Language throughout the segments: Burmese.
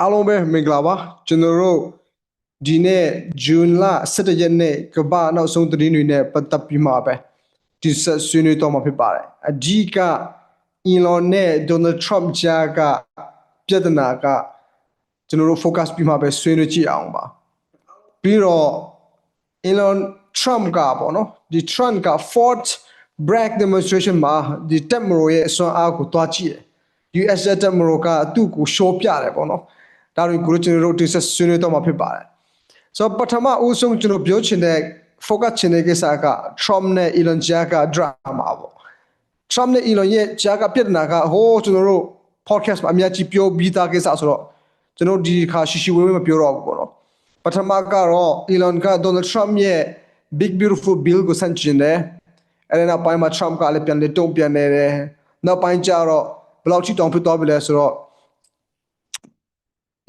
အားလုံးပဲမင်္ဂလာပါကျွန်တော်တို့ဒီနေ့ဇွန်လ17ရက်နေ့ကမ္ဘာနောက်ဆုံးသတင်းတွေနဲ့ပတ်သက်ပြီးမှပဲဒီဆက်ဆွေးနွေးတော့မှာဖြစ်ပါတယ်အကြီးကအီလွန်နဲ့ဒေါ်နယ်ထရမ့်ကြားကပြဿနာကကျွန်တော်တို့ focus ပြီးမှပဲဆွေးနွေးကြည့်အောင်ပါပြီးတော့ Elon Trump ကပေါ့နော်ဒီ Trump က Fort Bragg demonstration မှာဒီတက်မရိုရဲ့အစွမ်းအားကိုတွားကြည့်တယ် US တက်မရိုကသူ့ကို show ပြတယ်ပေါ့နော် ဒါတွေကိုကျွန်တော်တို့ဒီဆက်ဆွေးနွေးတော့မှာဖြစ်ပါတယ်ဆိုတော့ပထမအဦးဆုံးကျွန်တော်ပြောချင်တဲ့ focus ချင်တဲ့ကိစ္စက Trump နဲ့ Elon ကြားက drama ပေါ့ Trump နဲ့ Elon ရဲ့ကြားကပြဿနာကဟိုးကျွန်တော်တို့ podcast မှာအများကြီးပြောပြီးသားကိစ္စဆိုတော့ကျွန်တော်ဒီခါရှိရှိဝေးဝေးမပြောတော့ဘူးပေါ့နော်ပထမကတော့ Elon က Donald Trump ရဲ့ Big Beautiful Bill ကိုဆန့်ကျင်တယ်အဲ့ဒါနောက်ပိုင်းမှာ Trump ကလည်းပြန်လေတုံ့ပြန်နေတယ်နောက်ပိုင်းကျတော့ဘယ်လောက်ထိတောင်ဖြစ်သွားပြီလဲဆိုတော့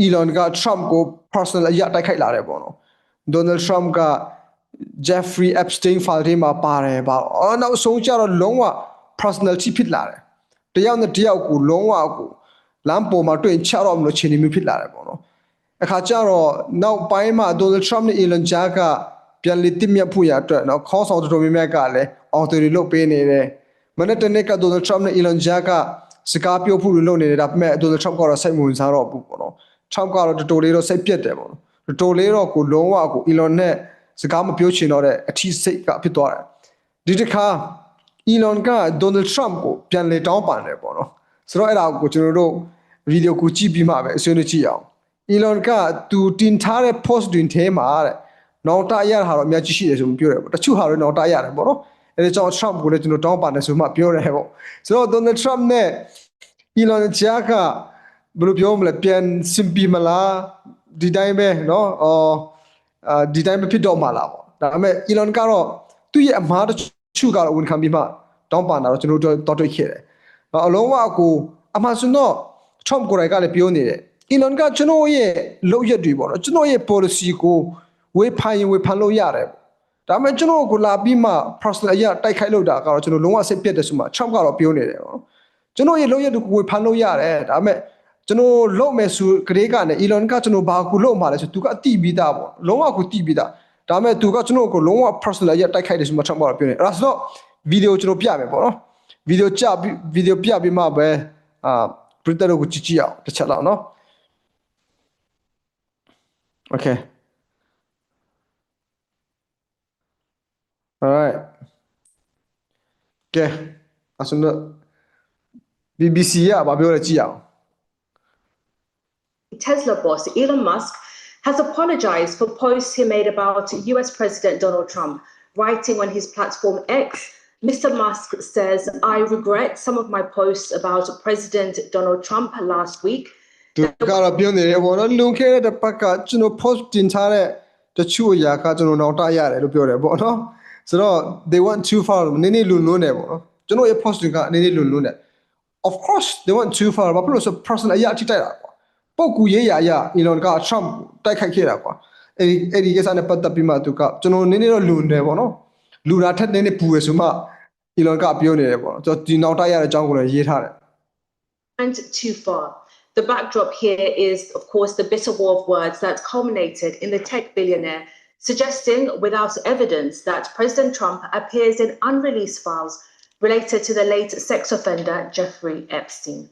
Elon က Trump ကို personal အရတိုက်ခိုက်လာတယ်ပေါ့နော် Donald Trump က Jeffrey Epstein file ထဲမှာပါတယ်ပါအော်နောက်ဆုံးကျတော့လုံးဝ personality ဖြစ်လာတယ်တယောက်နဲ့တယောက်ကိုလုံးဝကိုလမ်းပေါ်မှာတွေ့ရင်ချတော့မလို့ခြေနေမျိုးဖြစ်လာတယ်ပေါ့နော်အခါကျတော့နောက်ပိုင်းမှာ Donald Trump နဲ့ Elon Musk ကပြန်လေတစ်မြတ်ဖို့ရအတွက်နော်ခေါင်းဆောင်တော်တော်များများကလည်းအော်တိုတွေလုတ်ပေးနေတယ်မနေ့တနေ့က Donald Trump နဲ့ Elon Musk ကစကားပြောဖို့လုပ်နေတယ်ဒါပေမဲ့ Donald Trump ကတော့စိတ်ဝင်စားတော့ဘူးပေါ့နော် Trump ကတော့တော်တော်လေးတော့စိတ်ပြက်တယ်ပေါ့နော်တော်တော်လေးတော့ကိုလုံးဝကို Elon နဲ့စကားမပြောချင်တော့တဲ့အထီးစိတ်ကဖြစ်သွားတယ်ဒီတစ်ခါ Elon က Donald Trump ကိုပြန်လေတောင်းပန်တယ်ပေါ့နော်ဆိုတော့အဲ့ဒါကိုကျွန်တော်တို့ဗီဒီယိုကိုကြည့်ပြီးမှပဲအဆွေးနွေးကြည့်အောင် Elon ကသူတင်ထားတဲ့ post တွင်ထဲမှာတဲ့နောက်တရရဟာတော့အများကြီးရှိတယ်ဆိုမှပြောတယ်ပေါ့တချို့ဟာတော့နောက်တရတယ်ပေါ့နော်အဲ့ဒါကြောင့် Trump ကိုလည်းကျွန်တော်တောင်းပန်တယ်ဆိုမှပြောတယ်ပေါ့ဆိုတော့ Donald Trump နဲ့ Elon ကြားက ဘယ်လိုပြောမလဲပြန်စင်ပီမလားဒီတိုင်းပဲเนาะအော်အာဒီတိုင်းပဲဖြစ်တော့မှာလားပေါ့ဒါပေမဲ့ Elon ကတော့သူ့ရဲ့အမှားတစ်ချို့ကတော့ဝန်ခံပြီးမှတောင်းပန်တာတော့ကျွန်တော်တို့တော့တွေ့ခဲ့တယ်။အလုံးဝကိုအမှားဆိုတော့ Trump ကိုယ်တိုင်ကလည်းပြောနေတယ်။ Elon ကကျွန်တော်ရဲ့လုပ်ရက်တွေပေါ့နော်ကျွန်တော်ရဲ့ policy ကိုဝေဖန်ရင်ဝေဖန်လို့ရတယ်ပေါ့။ဒါပေမဲ့ကျွန်တော်ကိုလာပြီးမှ personal အရာတိုက်ခိုက်လို့တာကတော့ကျွန်တော်လုံးဝစိတ်ပြတ်တယ်ဆိုမှ Trump ကတော့ပြောနေတယ်ပေါ့နော်။ကျွန်တော်ရဲ့လုပ်ရက်တွေကိုဝေဖန်လို့ရတယ်ဒါပေမဲ့ ကျွန်တော်လုပ်မယ်ဆိုကလေးကနဲ့ Elon ကကျွန်တော်ဘာကိုလုပ်မှာလဲဆိုသူကအတိပြီးသားပေါ့လုံးဝကိုတိပြီးသားဒါပေမဲ့သူကကျွန်တော်ကိုလုံးဝ personal အရတိုက်ခိုက်တယ်ဆိုမှ Trump ကတော့ပြောနေအဲ့ဒါဆိုတော့ဗီဒီယိုကျွန်တော်ပြမယ်ပေါ့နော်ဗီဒီယိုကြပြီးဗီဒီယိုပြပြီးမှပဲအာ printer ကိုကြည့်ကြည့်အောင်တစ်ချက်လောက်နော် Okay Alright ကဲအစတော့ BBC ကဘာပြောလဲကြည့်အောင် Tesla boss Elon Musk has apologized for posts he made about US President Donald Trump, writing on his platform X. Mr. Musk says, I regret some of my posts about President Donald Trump last week. သူကတော့ပြောနေတယ်ပေါ့နော်လွန်ခဲ့တဲ့တစ်ပတ်ကကျွန်တော် post တင်ထားတဲ့တချို့အရာကကျွန်တော်နောက်တရတယ်လို့ပြောတယ်ပေါ့နော်ဆိုတော့ they went too far နည်းနည်းလွန်လွန်းတယ်ပေါ့နော်ကျွန်တော်ရဲ့ post တွေကနည်းနည်းလွန်လွန်းတယ် of course they went too far ဘာဖြစ်လို့ဆို person အရာထိတိုက်တာကွာ ါ့ ပုတ်ကူရေးရအရာ Elon က Trump တိုက်ခိုက်ခဲ့တာကွာအဲ့ဒီအဲ့ဒီကိစ္စနဲ့ပတ်သက်ပြီးမှသူကကျွန်တော်နည်းနည်းတော့လွန်တယ်ပေါ့နော်လူတာထက်နည်းနည်းပူရဆိုမှ Elon ကပြောနေတယ်ပေါ့နော်ကျွန်တော်ဒီနောက်တိုက်ရတဲ့အကြောင်းကိုလည်းရေးထားတယ် And too far. The backdrop here is, of course, the bitter war of words that culminated in the tech billionaire suggesting, without evidence, that President Trump appears in unreleased files related to the late sex offender Jeffrey Epstein.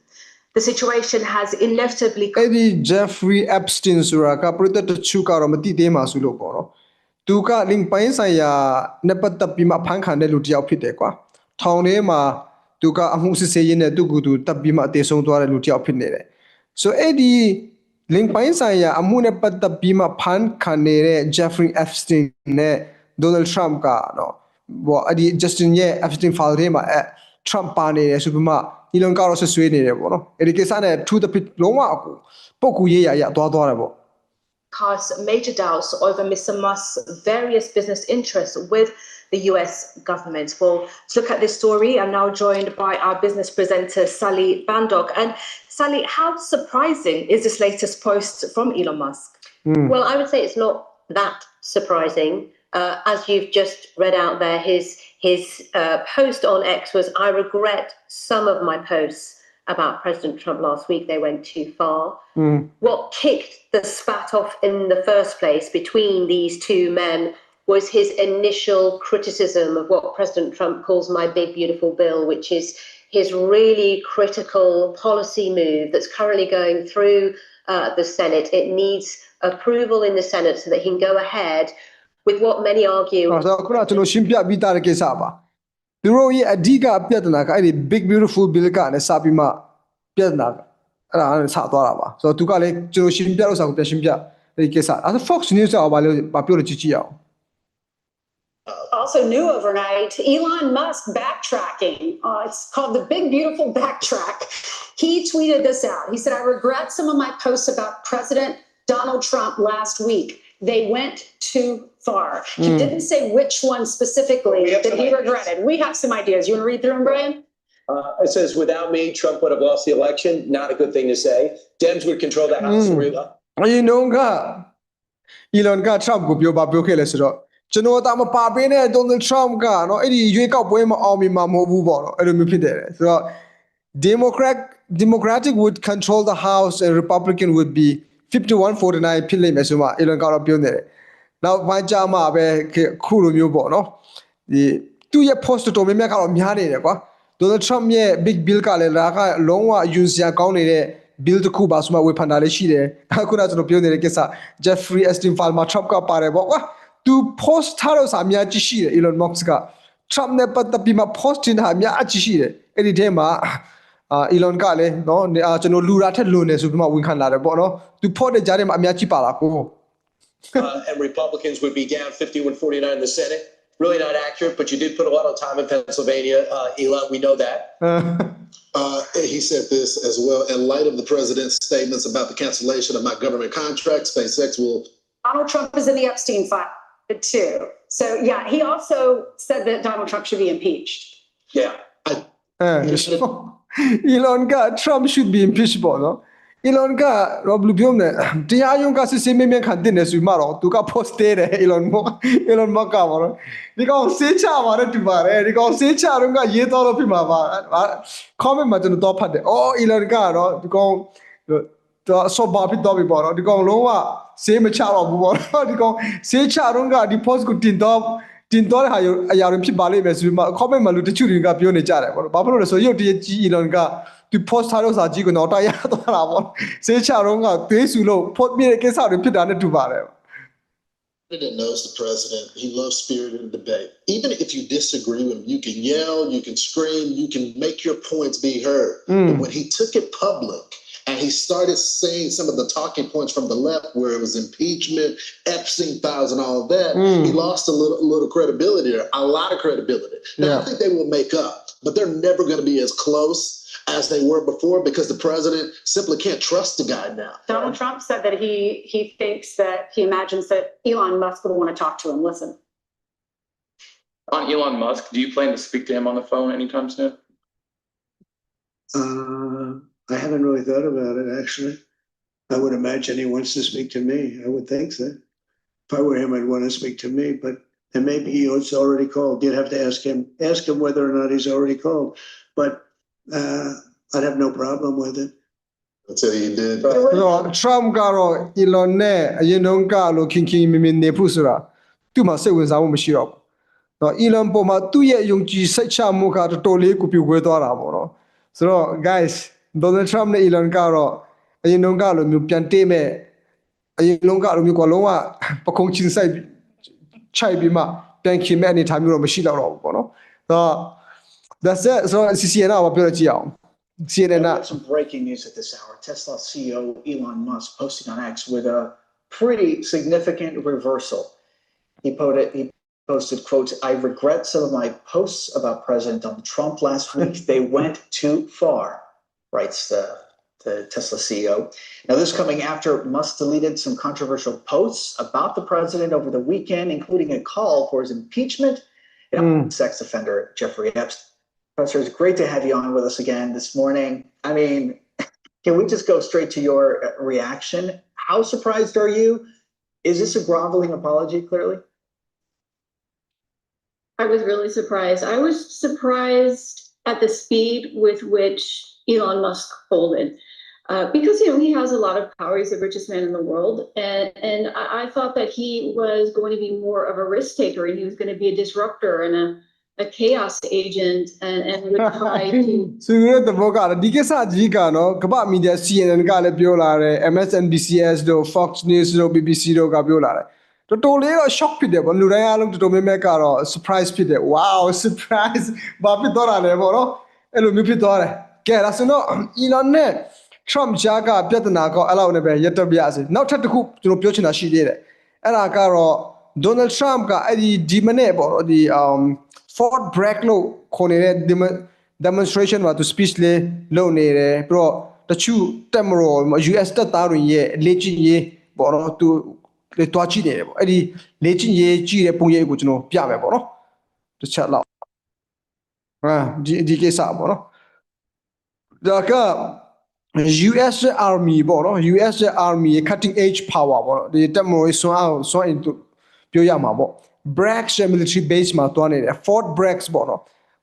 The situation has inevitably အဲ့ဒီ Jeffrey Epstein ဆိုတာကပရိသတ်တချို့ကတော့မသိသေးမှဆိုလို့ပေါ့နော်သူက link ပိုင်းဆိုင်ရာနဲ့ပတ်သက်ပြီးမှဖန်ခံတဲ့လူတစ်ယောက်ဖြစ်တယ်ကွာထောင်ထဲမှာသူကအမှုစစ်ဆေးရင်းနဲ့သူ့ကိုယ်သူတပ်ပြီးမှအသေးဆုံးသွားတဲ့လူတစ်ယောက်ဖြစ်နေတယ်ဆိုအဲ့ဒီ link ပိုင်းဆိုင်ရာအမှုနဲ့ပတ်သက်ပြီးမှဖန်ခံနေတဲ့ Jeffrey Epstein နဲ့ Donald Trump ကနော်ဘောအဲ့ဒီ Justin ရဲ့ Epstein file ထဲမှာအဲ Trump ပါနေတယ်ဆိုပြီးမှ Elon ကတော့ဆွဆွေးနေတယ်ပေါ့နော်အဲ့ဒီကိစ္စနဲ့ to the pit လုံးဝအကူပုတ်ကူရေးရရသွားသွားတယ်ပေါ့ casts major doubts over Mr. Musk's various business interests with the US government. Well, to look at this story, I'm now joined by our business presenter, Sally Bandok. And Sally, how surprising is this latest post from Elon Musk? Well, I would say it's not that surprising. Uh, as you've just read out there, his his uh, post on X was, "I regret some of my posts about President Trump last week, they went too far. อืม What kicked the spat off in the first place between these two men was his initial criticism of what President Trump calls my big beautiful bill, which is his really critical policy move that's currently going through uh, the Senate. It needs approval in the Senate so that he can go ahead with what many argue အဲ့တော့ခုနကကျွန်တော်ရှင်းပြပြီးသားတဲ့ကိစ္စပါသူတို့ရဲ့အဓိကပြဿနာကအဲ့ဒီ big beautiful bill ကလည်းစပြီးမှပြဿနာကအဲ့ဒါနဲ့ဆသွားတာပါဆိုတော့သူကလည်းကျွန်တော်ရှင်းပြလို့ဆိုတော့ပြန်ရှင်းပြဒီကိစ္စအဲ့ဒါ Fox News ကဘာလို့ဘာပြောလို့ကြည့်ကြည့်အောင် also new overnight, Elon Musk backtracking. Uh, it's called the Big Beautiful Backtrack. He tweeted this out. He said, I regret some of my posts about President Donald Trump last week. they went too far. He mm. didn't say which one specifically that he regretted. We have some ideas. You want to read through them, Brian? Uh, it says, without me, Trump would have lost the election. Not a good thing to say. Dems would control the House. Mm. အရင်တုန်းကအီလွန်ကထရမ့်ကိုပြောပါပြောခဲ့လဲဆိုတော့ကျွန်တော်တို့မပါပေးနဲ့ဒေါ်နယ်ထရမ့်ကနော်အဲ့ဒီရွေးကောက်ပွဲမအောင်မြင်မှာမဟုတ်ဘူးပေါ့နော်အဲ့လိုမျိုးဖြစ်တယ်ဆိုတော့ Democrat Democratic would control the House and Republican would be 5149ဖြစ်လိမ့်မယ်ဆိုမှ Elon ကတော့ပြောနေတယ်နောက်ပိုင်းကြမှာပဲခုလိုမျိုးပေါ့နော်ဒီသူ့ရဲ့ post တော်များများကတော့များနေတယ်ကွာ Donald Trump ရဲ့ big bill ကလည်းဒါကလုံးဝယူစရာကောင်းနေတဲ့ bill တစ်ခုပါဆိုမှဝေဖန်တာလည်းရှိတယ်အခုနကျွန်တော်ပြောနေတဲ့ကိစ္စ Jeffrey Epstein file မှာ Trump ကပါတယ်ပေါ့ကွာသူ post ထားတော့စာအများကြီးရှိတယ် Elon Musk က Trump နဲ့ပတ်သက်ပြီးမှ post တင်တာအများကြီးရှိတယ်အဲ့ဒီထဲမှာ အာ Elon ကလည်းเนาะအာကျွန်တော်လူရာထက်လွန်နေဆိုပြီးမှဝန်ခံလာတယ်ပေါ့เนาะသူ post တဲ့ကြားထဲမှာအများကြီးပါလာကို Uh, and Republicans would be down 51 49 in the Senate. Really not accurate, but you did put a lot of time in Pennsylvania, uh, Elon. We know that. Uh, he said this as well. In light of the president's statements about the cancellation of my government contract, SpaceX will Donald Trump is in the Epstein file too. So, yeah, he also said that Donald Trump should be impeached. Yeah. အဲ Elon က Trump should be impeached ပေါ့နော် Elon ကတော့ဘယ်လိုပြောမလဲတရားရုံးကစစ်စစ်မင်းမင်းခံတင်နေဆိုမှတော့သူက post တဲ့တယ် Elon Musk Elon Musk ကပါတော့ဒီကောင်စေးချပါတယ်တူပါတယ်ဒီကောင်စေးချတော့ကရေးတော့လို့ဖြစ်မှာပါဟာ comment မှာကျွန်တော်တော့ဖတ်တယ်အော် Elon ကတော့ဒီကောင်တော့ဆောဘာဖြစ်တော့ပြီပေါ့နော်ဒီကောင်လုံးဝစေးမချတော့ဘူးပေါ့နော်ဒီကောင်စေးချတော့ကဒီ post ကိုတင်တော့ တင်တော့တဲ့ဟာရောအရာတွေဖြစ်ပါလိမ့်မယ်ဆိုပြီးမှ comment မှာလူတချို့တွေကပြောနေကြတယ်ပေါ့နော်ဘာဖြစ်လို့လဲဆိုရုပ်တရက်ကြီး Elon ကဒီ post ထားတော့စာကြီးကိုတော့တိုက်ရသွားတာပေါ့စေးချတော့ကသွေးဆူလို့ post ပြတဲ့ကိစ္စတွေဖြစ်တာနဲ့တူပါတယ် president knows the president. He loves spirited debate. Even if you disagree with him, you can yell, you can scream, you can make your points be heard. But when he took it public and he started saying some of the talking points from the left, where it was impeachment, Epstein files, and all of that, he lost a little, a little credibility there, a lot of credibility. Now, Yeah. I think they will make up, but they're never going to be as close as they were before because the president simply can't trust the guy now. Donald Trump said that he he thinks that he imagines that Elon Musk will want to talk to him. Listen. On Elon Musk, do you plan to speak to him on the phone anytime soon? Uh, I haven't really thought about it, actually. I would imagine he wants to speak to me. I would think so. If I were him, I'd want to speak to me, but and maybe he's already called. You'd have to ask him, ask him whether or not he's already called. But uh, I'd have no problem with it. Until he did. ဆိုတော့ Trump ကတော့ Elon နဲ့အရင်တုန်းကလို့ခင်ခင်မင်မင်နေဖို့ဆိုတာသူ့မှာစိတ်ဝင်စားမှုမရှိတော့ဘူး။တော့ Elon ပေါ်မှာသူ့ရဲ့ယုံကြည်စိတ်ချမှုကတော်တော်လေးကိုပြိုကွဲသွားတာပေါ့နော်။ဆိုတော့ guys Donald Trump နဲ့ Elon ကတော့အရင်တုန်းကလိုမျိုးပြန်တေးမဲ့အရင်တုန်းကလိုမျိုးကလုံးဝပခုံးချင်းဆိုင်ပြီးချိုက်ပြီးမှပြန်ခင်မဲ့အနေထားမျိုးတော့မရှိတော့တော့ဘူးပေါ့နော်။ဆိုတော့ that's it ဆိုတော့ CCN ကဘာပြောရကြည့်အောင် CNN က Got some breaking news at this hour. Tesla CEO Elon Musk posting on X with a pretty significant reversal. He posted, he posted quotes, I regret some of my posts about President Donald Trump last week. They went too far, writes the, the Tesla CEO. Now, this coming after Musk deleted some controversial posts about the president over the weekend, including a call for his impeachment and sex offender Jeffrey Epstein. Professor, it's great to have you on with us again this morning. I mean, can we just go straight to your uh, reaction? How surprised are you? Is this a groveling apology, clearly? I was really surprised. I was surprised at the speed with which Elon Musk folded. Uh, because you know he has a lot of power, he's the richest man in the world, and and I, I thought that he was going to be more of a risk taker, and he was going to be a disruptor and a, a chaos agent, and and would try to ဆိုရတဲ့ဘောကဒီကိစ္စကြီးကနော်ကမ္ဘာမီဒီယာ CNN ကလည်းပြောလာတယ် MSNBCS တို့ Fox News တို့ BBC တို့ကပြောလာတယ် တော်တော်လေးတော့ shock ဖြစ်တယ်ဗောလူတိုင်းအားလုံးတော်တော်များများကတော့ surprise ဖြစ်တယ် wow surprise ဘာဖြစ်သွားတာလဲဗောနော်အဲ့လိုမျိုးဖြစ်သွားတယ်ကဲဒါဆိုတော့ Elon နဲ့ Trump ကြားကပြဿနာကောအဲ့လောက်နဲ့ပဲရပ်တော့ပြရစီနောက်ထပ်တစ်ခုကျွန်တော်ပြောချင်တာရှိသေးတယ်အဲ့ဒါကတော့ Donald Trump ကအဲ့ဒီဒီမနေ့ပေါ့နော်ဒီ um Fort Bragg လို့ခေါ်နေတဲ့ demo- demonstration မှာသူ speech လေးလုပ်နေတယ်ပြီးတော့တချို့တက်မတော် US တက်သားတွေရဲ့လေ့ကျင့်ရေးပေါ့နော်သူ လေတွားကြည့်နေတယ်ပေါ့အဲ့ဒီလေ့ကျင့်ရေးကြည့်တဲ့ပုံရိပ်ကိုကျွန်တော်ပြမယ်ပေါ့နော်တစ်ချက်လောက်ဟာဒီဒီကိစ္စပေါ့နော်ဒါက US Army ပေါ့နော် US Army ရဲ့ cutting edge power ပေါ့နော်ဒီတက်မတော်ရေးစွမ်းအောင်စွမ်းအင်သူပြောရမှာပေါ့ Bragg ရဲ့ military base မှာတွားနေတယ် Fort Bragg ပေါ့နော်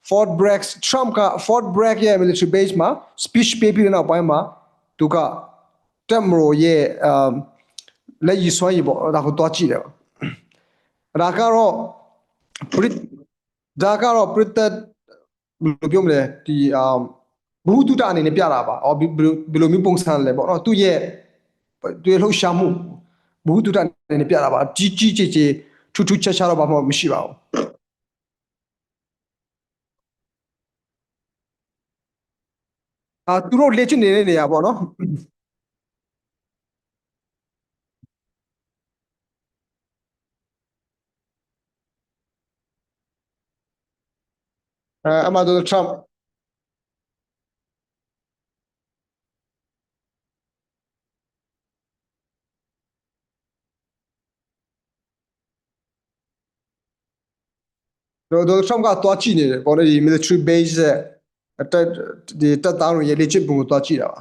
Fort Bragg Trump က Fort Bragg ရဲ့ military base မှာ speech ပေးပြီးတဲ့နောက်ပိုင်းမှာသူကတက်မတော်ရဲ့ um လက်ရည်စွမ်းရည်ပေါ့ဒါကိုတွားကြည့်တယ်ပေါ့ဒါကတော့ Brit ဒါကတော့ Brit ဘယ်လိုပြောမလဲဒီ um ဘူတုတအနေနဲ့ပြတာပါ။အော်ဘယ်လိုဘယ်လိုမျိုးပုံစံလဲပေါ့နော်။သူ့ရဲ့သူ့ရဲ့လှုပ်ရှားမှုဘူတုတအနေနဲ့ပြတာပါ။ကြီးကြီးကျယ်ကျယ်ထူးထူးခြားခြားတော့ဘာမှမရှိပါဘူး။အာသူတို့လေ့ကျင့်နေတဲ့နေရာပေါ့နော်။ အဲအမတို့ Trump တို့တို့ Trump ကတွားကြည့်နေတယ်ပေါ့လေဒီ military base ရဲ့အတက်ဒီတက်သားတွေရဲ့လေ့ကျင့်ပုံကိုတွားကြည့်တာပါ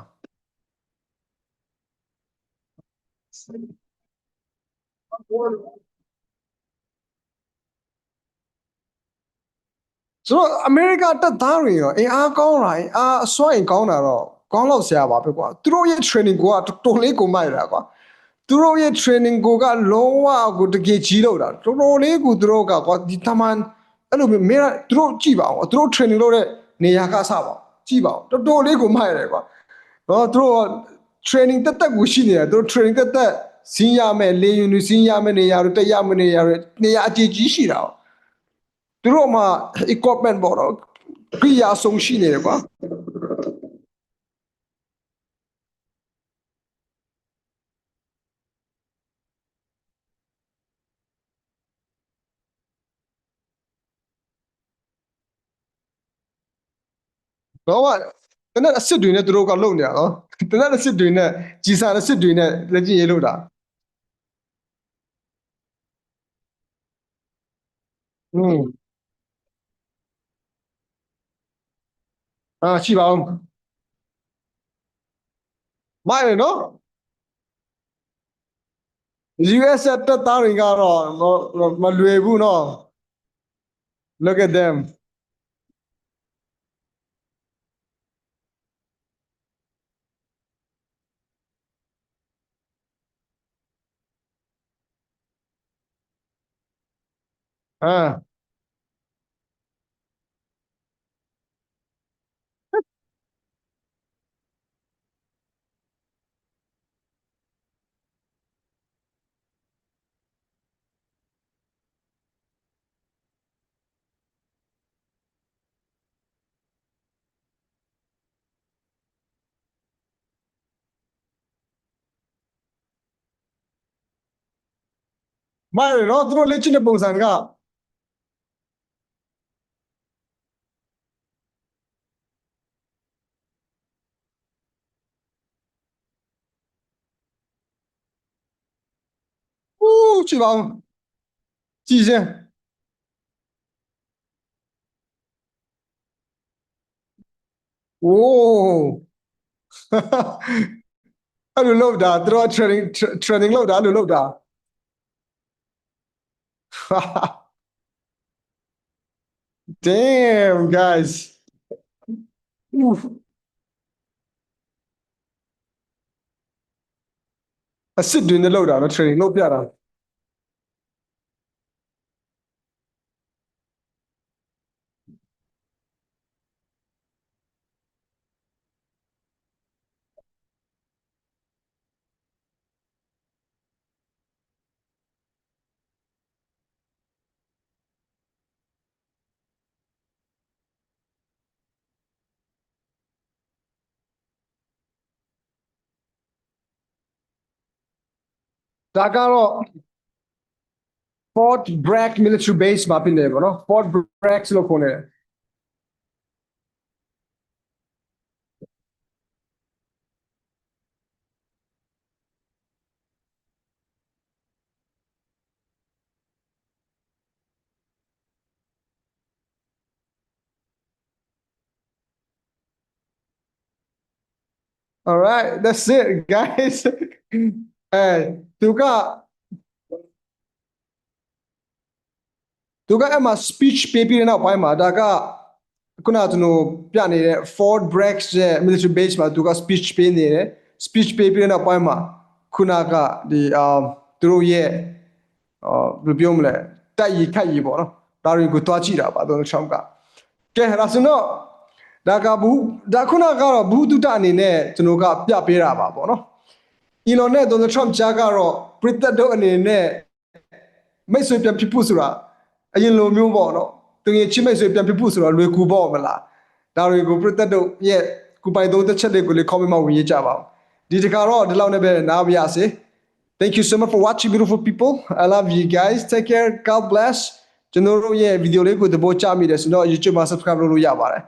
ဆိုတော့အမေရိကတက်သားတွေရောအင်အားကောင်းလာရင်အာအစွမ်းအင်ကောင်းတာတော့ကောင်းတော့ဆရာပါပဲကွာသူတို့ရဲ့ training ကိုကတော်တော်လေးကိုမိုက်တာကွာသူတို့ရဲ့ training ကိုကလုံးဝကိုတကယ်ကြီးလို့တာတော်တော်လေးကိုသူတို့ကကွာဒီတမန်အဲ့လိုမျိုးမင်းကသူတို့ကြည့်ပါအောင်သူတို့ training လုပ်တဲ့နေရာကစပါကြည့်ပါအောင်တော်တော်လေးကိုမိုက်တယ်ကွာတော့သူတို့ training တက်တက်ကိုရှိနေတာသူတို့ training တက်တက်စီးရမယ်လေယူနီစီးရမယ်နေရာတွေတက်ရမယ်နေရာတွေနေရာအကြီးကြီးရှိတာ哦 သူတို့မှာ equipment ပေါ့တော့ကြည့်ရဆုံးရှိနေတယ်ကွာတော့ကတနက်အစ်စ်တွေနဲ့သူတို့ကလုံနေရနော်တနက်အစ်စ်တွေနဲ့ကြီးစားအစ်စ်တွေနဲ့လက်ကျင်ရေးလို့တာอืม အာရှိပါဦးမိုက်ရနော် US တက်သားတွေကတော့မမလွယ်ဘူးနော် Look at them အာ မိုက်ရနော်သူတို့လက်ကျင်တဲ့ပုံစံက Ouh, tu vas. Dixième. Oh. အဲ့လိုလောက်တာသူတို့ training training လောက်တာအဲ့လိုလောက်တာ Damn, guys. Oof. I sit doing the lowdown. out of training, No that. တာဒါကတော့ Fort Bragg military base မှာဖြစ်နေပါတော့ Fort Bragg လို့ခေါ်နေတယ် All right, that's it, guys. အဲသူကသူကအဲ့မှာ speech ပေးပြီးတဲ့နောက်ပိုင်းမှာဒါကခုနကကျွန်တော်ပြနေတဲ့ Fort Bragg ရဲ့ military base မှာသူက speech ပေးနေတယ် speech ပေးပြီးတဲ့နောက်ပိုင်းမှာခုနကဒီအာသူတို့ရဲ့အာဘယ်လိုပြောမလဲတိုက်ရီခတ်ရီပေါ့နော်ဒါတွေကိုတွားကြည့်တာပါဒေါ်နယ်ထရမ့်ကကဲဒါဆိုတော့ဒါကဘူးဒါခုနကတော့ဘူးတုတအနေနဲ့ကျွန်တော်ကပြပေးတာပါပေါ့နော် Elon နဲ့ Donald Trump ကြားကတော့ပရိသတ်တို့အနေနဲ့မိတ်ဆွေပြန်ဖြစ်ဖို့ဆိုတာအရင်လိုမျိုးပေါ့နော်သူငယ်ချင်းမိတ်ဆွေပြန်ဖြစ်ဖို့ဆိုတာလွယ်ကူပေါ့မလားဒါတွေကိုပရိသတ်တို့ရဲ့ကူပိုင်သုံးသက်ချက်တွေကိုလေ comment မှာဝင်ရေးကြပါဦးဒီတခါတော့ဒီလောက်နဲ့ပဲနားပါရစေ Thank you so much for watching beautiful people I love you guys take care God bless ကျွန်တော်တို့ရဲ့ဗီဒီယိုလေးကိုသဘောကျမိတယ်ဆိုတော့ YouTube မှာ subscribe လုပ်လို့ရပါတယ်